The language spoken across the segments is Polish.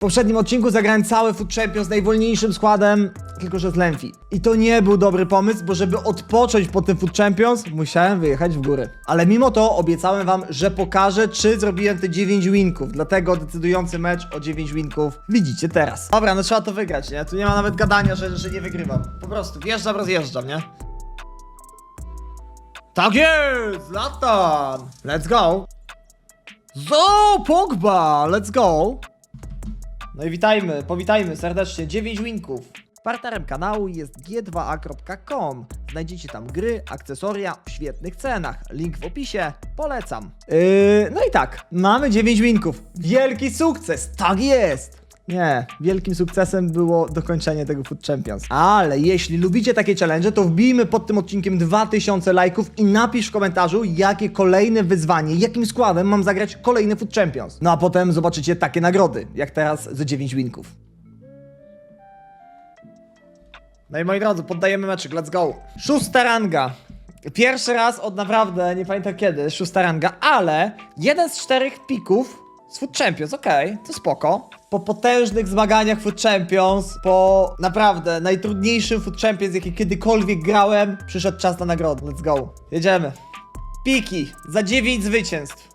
W poprzednim odcinku zagrałem cały Food Champions najwolniejszym składem, tylko że z Lenfi. I to nie był dobry pomysł, bo żeby odpocząć po tym Food Champions, musiałem wyjechać w góry. Ale mimo to obiecałem wam, że pokażę, czy zrobiłem te 9 winków. Dlatego decydujący mecz o 9 winków widzicie teraz. Dobra, no trzeba to wygrać, nie? Tu nie ma nawet gadania, że, że nie wygrywam. Po prostu wjeżdżam, rozjeżdżam, nie? Tak jest! Latan! Let's go! Zo, Pogba! Let's go! No i witajmy, powitajmy serdecznie. 9 winków. Partnerem kanału jest g2a.com. Znajdziecie tam gry, akcesoria w świetnych cenach. Link w opisie. Polecam. Yy, no i tak, mamy 9 winków. Wielki sukces, tak jest! Nie, wielkim sukcesem było dokończenie tego Food Champions. Ale jeśli lubicie takie challenge, to wbijmy pod tym odcinkiem 2000 lajków i napisz w komentarzu, jakie kolejne wyzwanie, jakim składem mam zagrać kolejny Food Champions. No a potem zobaczycie takie nagrody, jak teraz ze 9 winków. No i moi drodzy, poddajemy meczyk, let's go. Szósta ranga. Pierwszy raz od naprawdę, nie pamiętam kiedy, szósta ranga, ale jeden z czterech pików z Food Champions, okej, to spoko. Po potężnych zmaganiach Food Champions, po naprawdę najtrudniejszym Food Champions, jaki kiedykolwiek grałem, przyszedł czas na nagrodę. Let's go. Jedziemy. Piki za 9 zwycięstw.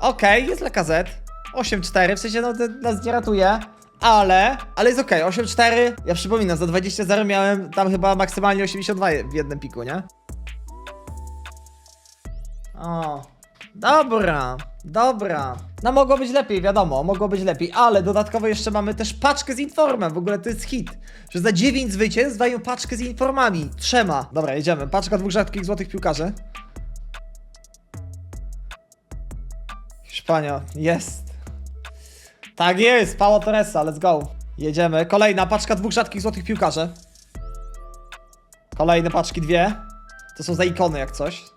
Okej, jest Lakazet. 8-4, w sensie no nas nie ratuje. Ale, ale jest okej, 8-4. Ja przypominam, za 20-0 miałem tam chyba maksymalnie 82 w jednym piku, nie? O, dobra, dobra. No mogło być lepiej, wiadomo, mogło być lepiej, ale dodatkowo jeszcze mamy też paczkę z informem, w ogóle to jest hit. Że za 9 zwycięstw dają paczkę z informami, trzema. Dobra, jedziemy, paczka dwóch rzadkich złotych piłkarzy. Hiszpania, jest. Tak jest, Paulo Torresa, let's go. Jedziemy, kolejna paczka dwóch rzadkich złotych piłkarzy. Kolejne paczki, dwie. To są za ikony jak coś.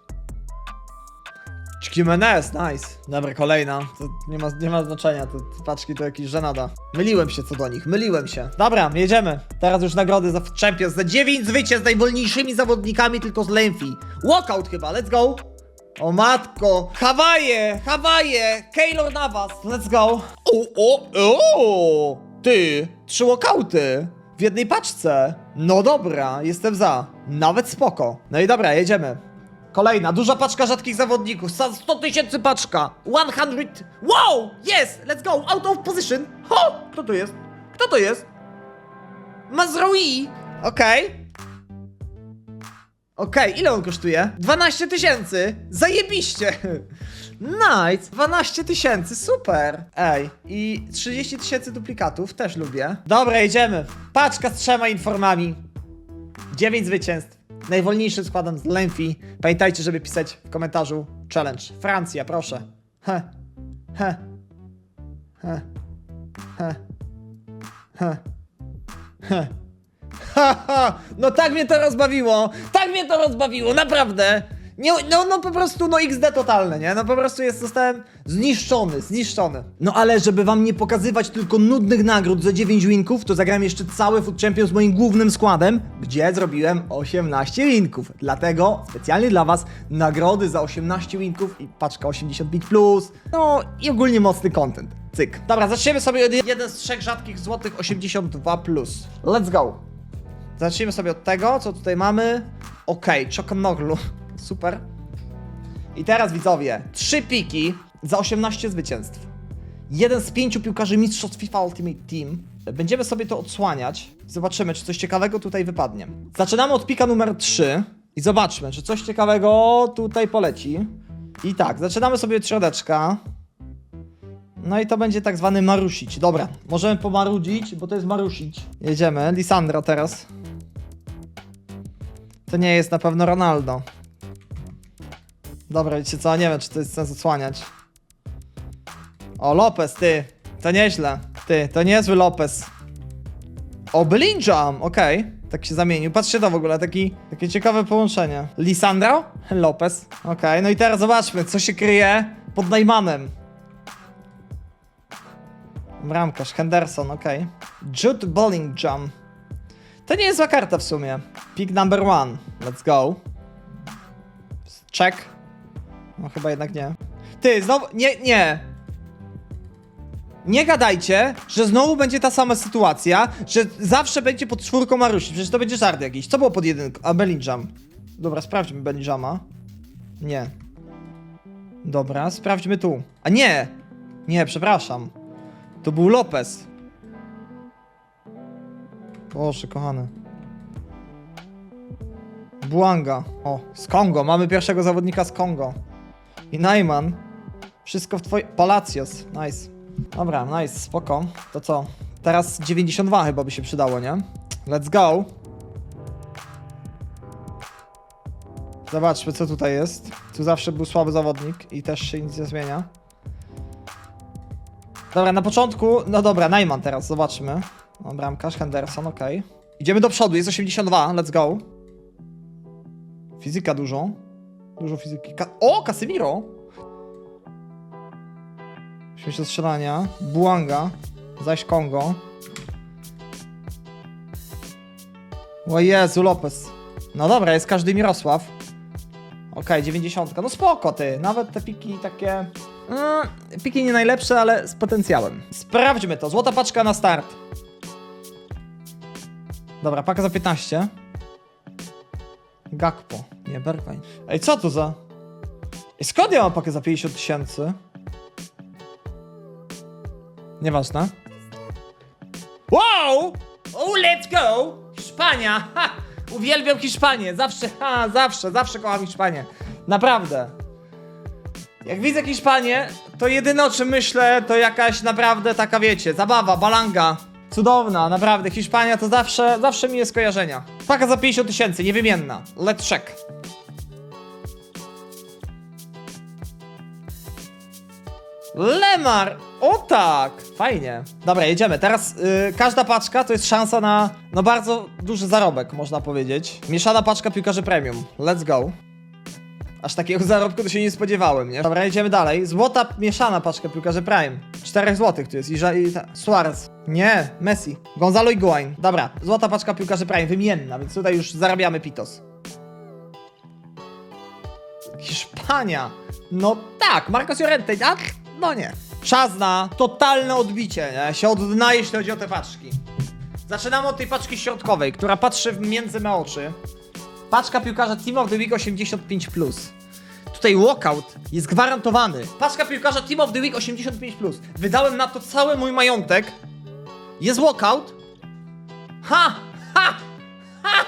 Jimenez, nice. Dobra, kolejna. To nie ma, nie ma znaczenia, te, te paczki to jakiś żenada. Myliłem się co do nich, myliłem się. Dobra, jedziemy. Teraz już nagrody za Champions. Za 9 zwycięstw z najwolniejszymi zawodnikami tylko z Lenfi. Walkout chyba, let's go. O matko! Hawaje! Hawaje! Keylor Navas! Let's go! O, o, o! Ty! Trzy walkouty! W jednej paczce! No dobra, jestem za. Nawet spoko. No i dobra, jedziemy. Kolejna, duża paczka rzadkich zawodników. Sta- 100 tysięcy paczka. 100. Wow! Yes! Let's go! Out of position! Ho! Kto to jest? Kto to jest? Mazraoui! Okej. Okej, ile on kosztuje? 12 tysięcy! Zajebiście! Nice! 12 tysięcy, super! Ej, i 30 tysięcy duplikatów, też lubię. Dobra, jedziemy. Paczka z trzema informami. 9 zwycięstw. Najwolniejszy składam z Lenfi. Pamiętajcie, żeby pisać w komentarzu challenge. Francja, proszę. He. He. He. He. He. He. Haha, no tak mnie to rozbawiło, tak mnie to rozbawiło, naprawdę. Nie, no, no po prostu, no XD totalne, nie? No po prostu jest, zostałem zniszczony, zniszczony. No ale żeby wam nie pokazywać tylko nudnych nagród za 9 winków, to zagram jeszcze cały Food Champions moim głównym składem, gdzie zrobiłem 18 winków. Dlatego specjalnie dla was nagrody za 18 winków i paczka 85+, plus, no i ogólnie mocny content. Cyk. Dobra, zaczniemy sobie od jeden z trzech rzadkich złotych 82+. Plus. Let's go. Zacznijmy sobie od tego, co tutaj mamy. Okej, okay, Chokonoglu. Super. I teraz widzowie, trzy piki za 18 zwycięstw. Jeden z pięciu piłkarzy mistrzostw FIFA Ultimate Team. Będziemy sobie to odsłaniać. Zobaczymy, czy coś ciekawego tutaj wypadnie. Zaczynamy od pika numer 3 i zobaczmy, czy coś ciekawego tutaj poleci. I tak, zaczynamy sobie od środeczka. No i to będzie tak zwany marusić. Dobra, możemy pomarudzić, bo to jest marusić. Jedziemy, Lisandro teraz. To nie jest na pewno Ronaldo. Dobra, wiecie co, nie wiem czy to jest sens odsłaniać. O, Lopez, ty. To nieźle. Ty, to niezły Lopez. O, Bellingham, okej. Tak się zamienił. Patrzcie to w ogóle, taki, takie ciekawe połączenie. Lisandro? Lopez. Okej, no i teraz zobaczmy, co się kryje pod Najmanem. Bramkarz, Henderson, okej. Jude Bellingham. To nie jest zła karta w sumie. Pick number one. Let's go. Check. No chyba jednak nie. Ty, znowu... Nie, nie. Nie gadajcie, że znowu będzie ta sama sytuacja, że zawsze będzie pod czwórką Marusi. Przecież to będzie żart jakiś. Co było pod jedynką? A, Bellingham. Dobra, sprawdźmy Bellinghama. Nie. Dobra, sprawdźmy tu. A nie! Nie, przepraszam. To był Lopez. Boże, kochany. Błanga. O, z Kongo. Mamy pierwszego zawodnika z Kongo. I Najman. Wszystko w twoje... Palacios. Nice. Dobra, nice, spoko. To co? Teraz 92 chyba by się przydało, nie? Let's go. Zobaczmy, co tutaj jest. Tu zawsze był słaby zawodnik i też się nic nie zmienia. Dobra, na początku, no dobra, Najman teraz, zobaczmy. O, bramkarz, Henderson, okej. Idziemy do przodu, jest 82, let's go. Fizyka dużo. Dużo fizyki. Ka o, Casemiro! Śmieć do strzelania. Buanga. Zaś Kongo. O Jezu, Lopez. No dobra, jest każdy Mirosław. Okej, 90. No spoko ty. Nawet te piki takie... Mm, piki nie najlepsze, ale z potencjałem. Sprawdźmy to. Złota paczka na start. Dobra, paka za 15. Gakpo. Nie, Bergwijn. Ej, co to za... Ej, skąd ja mam pakę za 50 tysięcy? Nieważne. Wow! Oh, let's go! Hiszpania! Ha! Uwielbiam Hiszpanię! Zawsze, ha, zawsze, zawsze kocham Hiszpanię. Naprawdę. Jak widzę Hiszpanię, to jedyne o czym myślę, to jakaś naprawdę taka, wiecie, zabawa, balanga. Cudowna, naprawdę. Hiszpania to zawsze, zawsze mi jest kojarzenia. Paka za 50 tysięcy, niewymienna. Let's check. Lemar! O tak! Fajnie. Dobra, jedziemy. Teraz y, każda paczka to jest szansa na no bardzo duży zarobek, można powiedzieć. Mieszana paczka piłkarzy premium. Let's go. Aż takiego zarobku to się nie spodziewałem, nie? Dobra, jedziemy dalej. Złota mieszana paczka piłkarzy Prime. 4 złotych tu jest. I, ża- i ta- Suarez. Nie, Messi. Gonzalo Higuain. Dobra, złota paczka piłkarzy Prime, wymienna, więc tutaj już zarabiamy pitos. Hiszpania. No tak, Marcos Llorente, a no nie. Czas na totalne odbicie, nie? Się oddaje, jeśli chodzi o te paczki. Zaczynamy od tej paczki środkowej, która patrzy między me oczy. Paczka piłkarza Team of the Week 85+. Tutaj walkout jest gwarantowany. Paczka piłkarza Team of the Week 85+. Wydałem na to cały mój majątek. Jest walkout. Ha! Ha! Ha!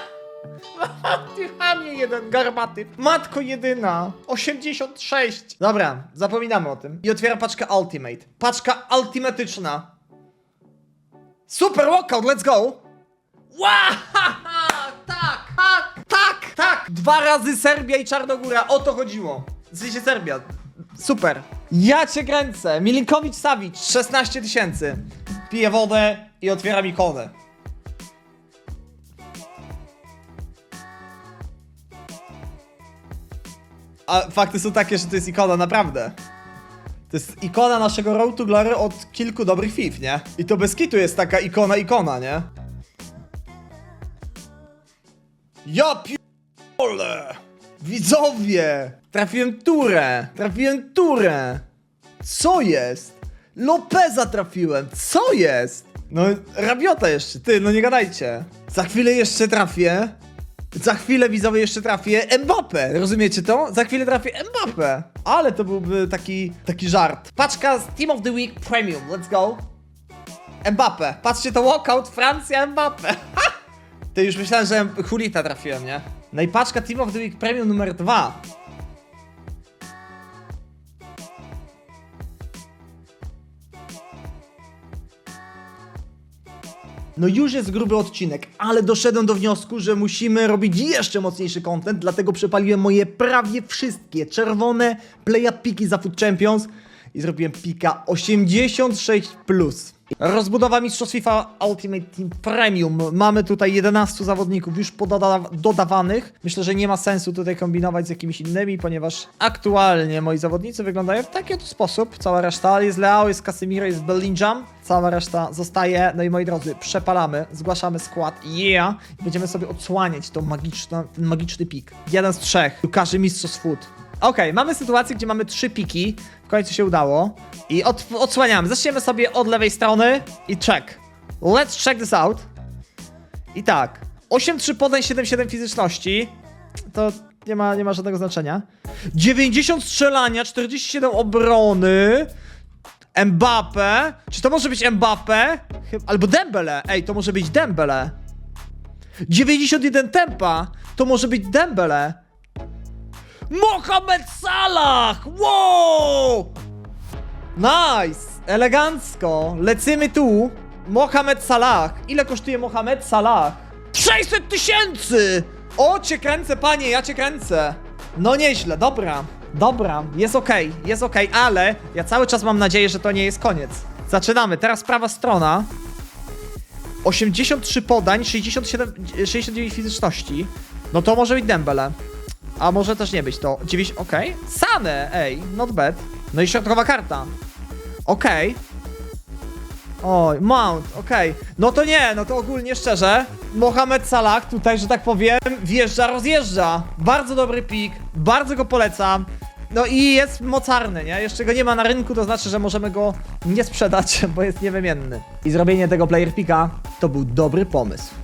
Jeden garbaty. Matko jedyna. 86. Dobra, zapominamy o tym. I otwieram paczkę Ultimate. Paczka ultimatyczna. Super walkout, let's go. Wow! Tak, tak, tak. Dwa razy Serbia i Czarnogóra. O to chodziło. W Serbia. Super. Ja cię kręcę. Milinkowicz Savic, 16 tysięcy. Piję wodę i otwieram ikonę. A fakty są takie, że to jest ikona naprawdę. To jest ikona naszego Road to Glory od kilku dobrych FIF, nie? I to bez kitu jest taka ikona, ikona, nie? Ja pierdolę! Widzowie! Trafiłem turę! Trafiłem turę! Co jest? Lopeza trafiłem! Co jest? No, rabiota jeszcze, ty, no nie gadajcie. Za chwilę jeszcze trafię. Za chwilę widzowie jeszcze trafię Mbappé, rozumiecie to? Za chwilę trafię Mbappé. Ale to byłby taki, taki żart. Paczka z Team of the Week Premium, let's go. Mbappé, patrzcie to walkout, Francja, Mbappé. Ty już myślałem, że Hulita trafiłem, nie? No i paczka Team of the Week Premium numer 2. No już jest gruby odcinek, ale doszedłem do wniosku, że musimy robić jeszcze mocniejszy content, dlatego przepaliłem moje prawie wszystkie czerwone play piki za Food Champions i zrobiłem pika 86+. Rozbudowa Mistrzostw FIFA Ultimate Team Premium. Mamy tutaj 11 zawodników już pododa- dodawanych. Myślę, że nie ma sensu tutaj kombinować z jakimiś innymi, ponieważ aktualnie moi zawodnicy wyglądają w taki oto sposób. Cała reszta jest Leao, jest Casemiro, jest Bellingham. Cała reszta zostaje. No i moi drodzy, przepalamy, zgłaszamy skład. Yeah! Będziemy sobie odsłaniać ten magiczny pik. Jeden z trzech. Piłkarzy Mistrzostw Food. Okej, mamy sytuację, gdzie mamy trzy piki. W końcu się udało. I od, odsłaniamy. Zaczniemy sobie od lewej strony i check. Let's check this out. I tak. 8-3 podań, 7-7 fizyczności. To nie ma, nie ma żadnego znaczenia. 90 strzelania, 47 obrony. Mbappe. Czy to może być Mbappe? Albo Dembele. Ej, to może być Dembele. 91 tempa. To może być Dembele. Mohamed Salah! Wow! Nice! Elegancko. Lecimy tu. Mohamed Salah. Ile kosztuje Mohamed Salah? 600 tysięcy! O, cię kręcę, panie, ja cię kręcę. No nieźle, dobra. Dobra, jest okej, jest okej, ale ja cały czas mam nadzieję, że to nie jest koniec. Zaczynamy, teraz prawa strona. 83 podań, 67, 69 fizyczności. No to może być Dembele. A może też nie być to. 9, okej. Sane, ej, not bad. No i środkowa karta. Okej. Oj, Mount, okej. No to nie, no to ogólnie szczerze. Mohamed Salah tutaj, że tak powiem, wjeżdża, rozjeżdża. Bardzo dobry pik, bardzo go polecam. No i jest mocarny, nie? Jeszcze go nie ma na rynku, to znaczy, że możemy go nie sprzedać, bo jest niewymienny. I zrobienie tego player pika to był dobry pomysł.